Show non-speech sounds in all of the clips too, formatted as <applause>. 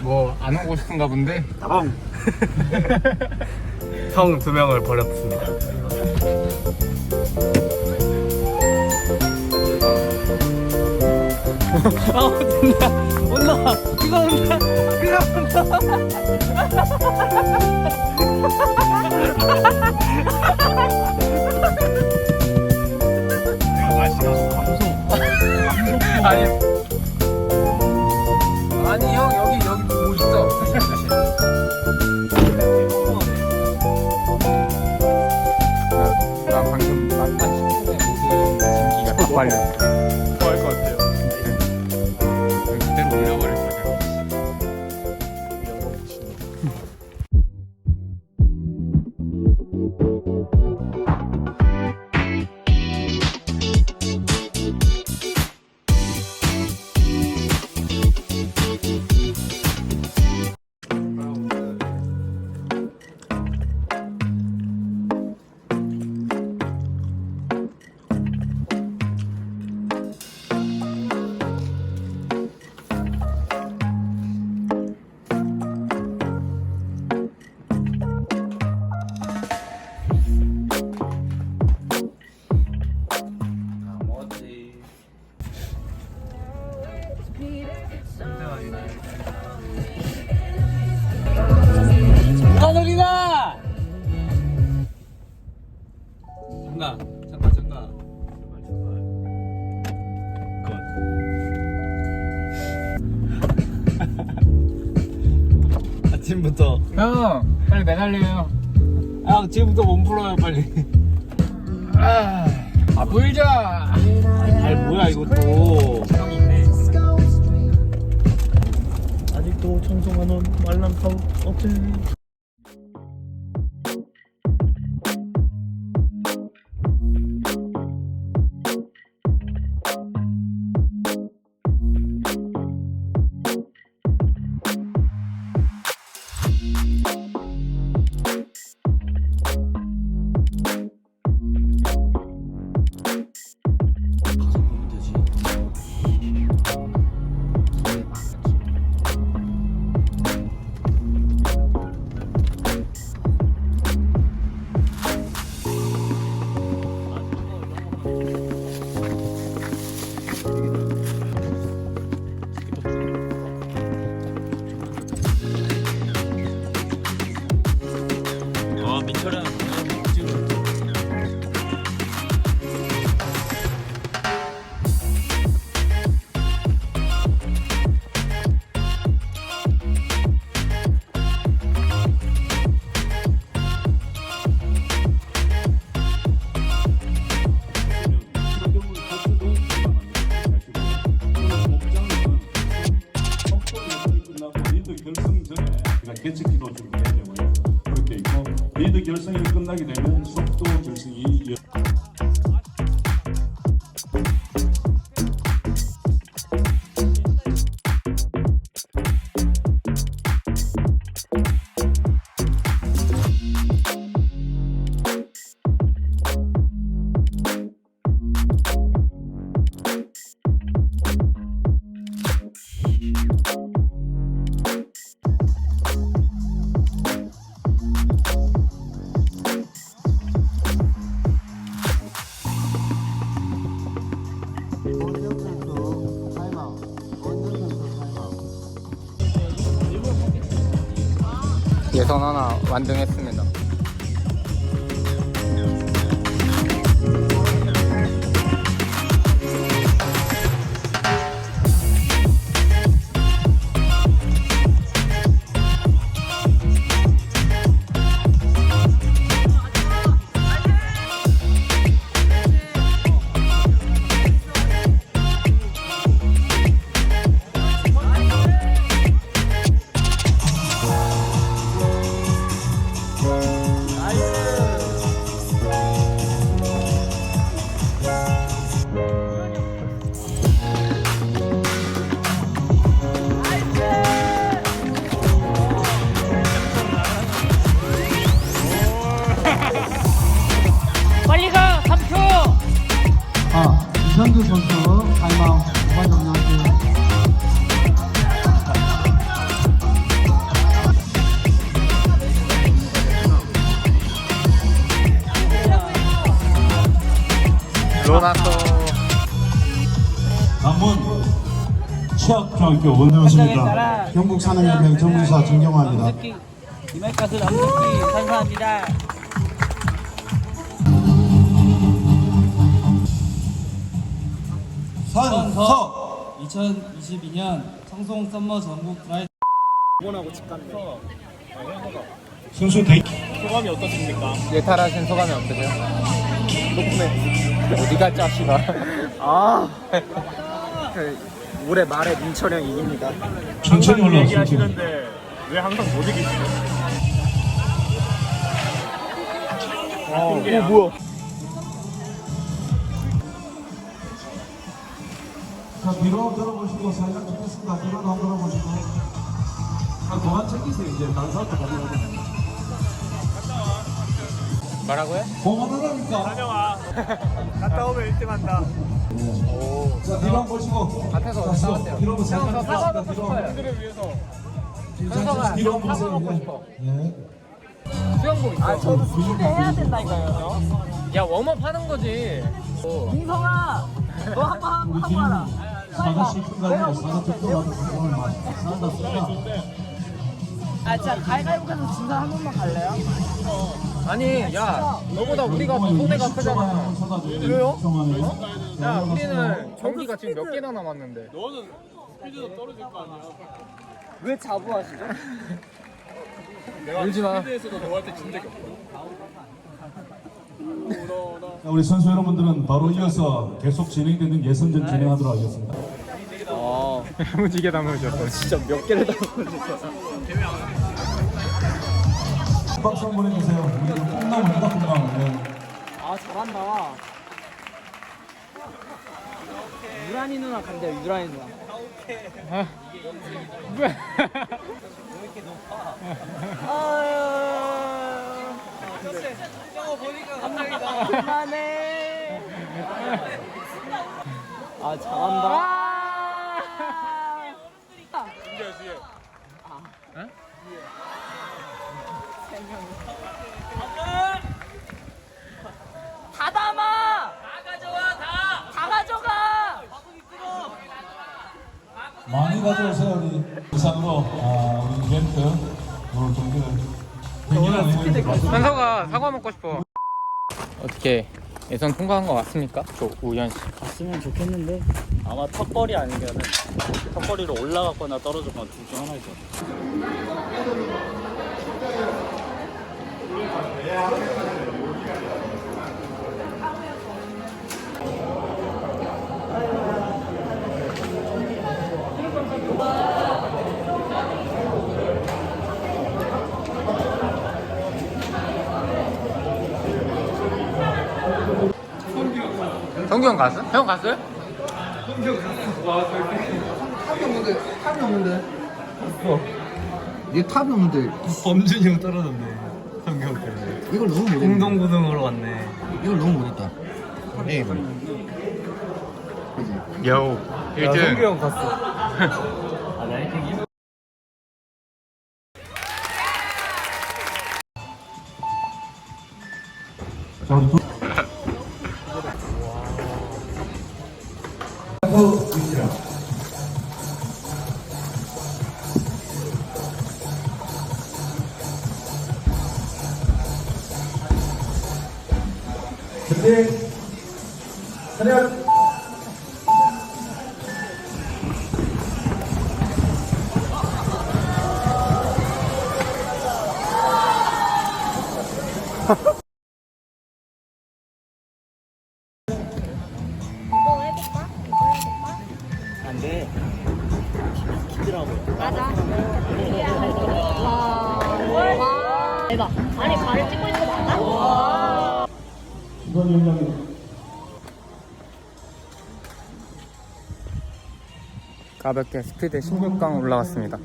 뭐 안 오고 싶은가 본데. 나봉. <laughs> 형두 명을 버렸습니다. 아 온다 온다 그거 온다 그거 온다. 아니 형 빨리 매달려요. 아, 지금부터 몸 풀어요, 빨리. 아, 아 불자. 아, 뭐야, 이것도. 아직도 청송하는 말랑탕 없지. 아, 끝나게 되면 예선 하나 완등했습니다. 치학중학교 원장입니다. 경북 산업협회 전문사 정경화입니다. 이말가수 남듣기 감사합니다. 선서 2022년 청송 썸머 전국 드라이 선수 대 예탈하신 소감이 어떠세요? 높네 어디가 짜시가 아, <laughs> 그 올해 말에 민철 형 이깁니다. 천천히 올라왔습니다. 왜 항상 못 이기시죠? 어, 뭐야? 자, 뒤로 들어보시고 살짝 좋겠습니다. 뒤로 한번 들어보시고. 자, 그만 챙기세요. 이제 다른 사람도 가져가고. 뭐라고요? 그만하라니까. 갔다 오면 1등 한다. 한번 보시고. 앞에서. 수고. 뒤로 한번 형, 저 사과 먹고 싶어요. 팬들을 위해서? 뒤로 한번 사과 먹고 보세요. 싶어. 네. 수영복 있어 아, 저도 스피드 해야 된다니까요. 야 웜업 하는 거지 어. 민성아, 너 한 번 우리 하고 와라. 사과 시큰가지고 사과 듣고 와서 오늘 막 산다 쏜다. 아, 진짜 가위바위보에서 진사 한 번만 갈래요? 아니 야 너보다 우리가 더 손해가 크잖아 그래요? 야 우리는 전기가 지금 몇 개나 남았는데 왜 자부하시죠? 울지마 자, 우리 선수 여러분들은 바로 이어서 계속 진행되는 예선전 진행하도록 하겠습니다. <laughs> 무지개 담으셨어 진짜 몇 개를 다 보여주셔서. 박수 한번 해주세요. 우리 꿈나무입니다, 꿈나무. 네. 아, 잘한다. 유란이 누나 간대요, 유란이 누나. 아유. 감사합니다. 그만해. 아, 잘한다. 다 담아! 다 가져와, 다! 다 가져가! 많이 가져오세요, 우리. 이상으로. 아, 우리 이벤트. 오늘 경기를 경기를 현서가 사과 먹고 싶어. 어떻게 예선 통과한 거 맞습니까? 저 우현 씨. 갔으면 좋겠는데. 아마 턱걸이 아니면은 턱걸이로 올라갔거나 떨어졌거나 둘 중 하나일 것 같아요. 성규 형 갔어? 형 갔어요? 탑이 없는데, 탑이 없는데. 얘 탑이 없는데. 범준이 형 떨어졌네 성경 때문에 이걸 너무 못했네. 공동구동으로 왔네 이걸 너무 못했다. 에이, 여우 1등 형 갔어 자, 우리 두- 준비. 차렷. 안 가볍게 스피드 16강 올라왔습니다.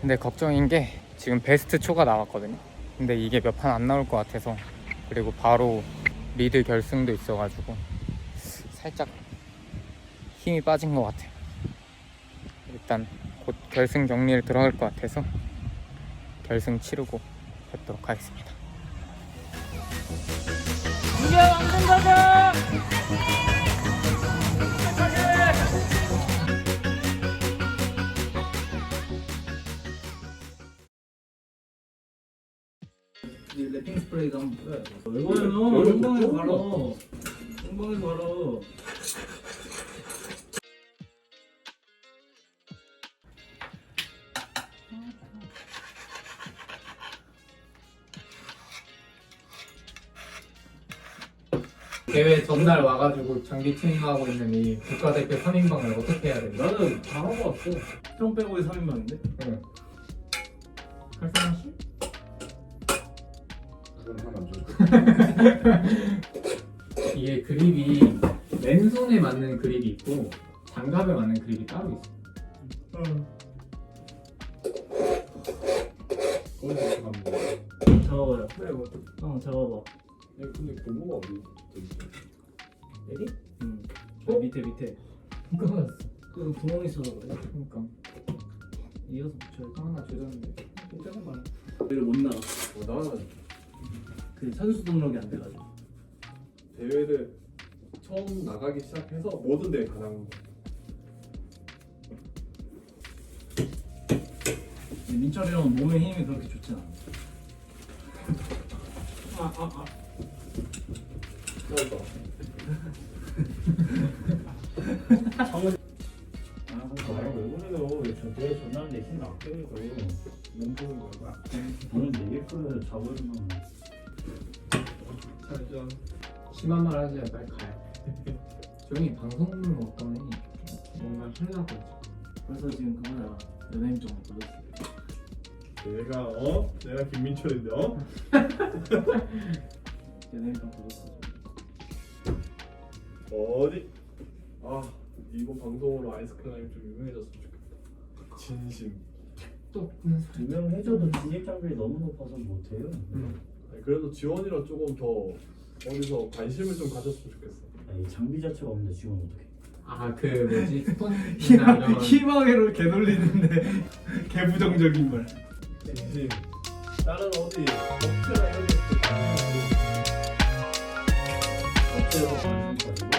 근데 걱정인 게 지금 베스트 초가 나왔거든요. 근데 이게 몇 판 안 나올 것 같아서 그리고 바로 리드 결승도 있어가지고 살짝 힘이 빠진 것 같아요. 일단 곧 결승 경리를 들어갈 것 같아서 결승 치르고 뵙도록 하겠습니다. 이제 왕승 가자! 랩핑 스프레이도 한번 뿌려야 돼. 이거는 행동에서 바로 행동에서 바로 대회 전날 와가지고 장기 투입하고 있는 이 국가대표 3인방을 어떻게 해야 되나? 나는 다 하고 왔어. 형 빼고 3인방인데? 응. 활성화시? 줘. <laughs> 이게 그립이 맨손에 맞는 그립이 있고 장갑에 맞는 그립이 따로 있어. 거기서 가면 잡아봐요. 형 잡아봐. 근데 고무가 어디 있어? 여기? 응. 저 밑에 밑에. 끊었어. 그 구멍 있어서 그래. 그러니까 이어서 붙여야 돼. 하나 조졌는데. 괜찮은 거 아니야? 대회를 못 나가. 뭐 나는 그 선수 등록이 안 돼가지고. 대회를 처음 나가기 시작해서 모든 데에 가는 근데 민철이 형은 몸의 힘이 그렇게 좋진 않아. 아, 아, 아. 거니까. 아, 왜 그래요? 저 대회 전날인데 힘안 빼고 몸 보는 거야. 오늘 네 개를 잡으면 심한 말 하지 마. 빨리 가요. <laughs> 조용히 방송 보는 거 어떠니? 뭔가 하려고 했지. 그래서 지금 그거야. 연예인 쪽으로 불렀어. 내가 어? 내가 김민철인데 어? <laughs> 연예인 쪽 불렀어. 어디? 아 이번 방송으로 아이스크림이 좀 유명해졌으면 좋겠다. 진심. 또 소리? 유명해져도 진입 장벽이 너무 높아서 못해요. 아니, 그래도 지원이랑 조금 더 어디서 관심을 좀 가졌으면 좋겠어. 아니, 장비 자체가 없는데 지금 어떻게? 아 그 뭐지 <laughs> 스폰이나 이런 희망으로 개 돌리는데 <laughs> 개 부정적인 말. 진심. 다른 어디 업체나 이런 데 가지고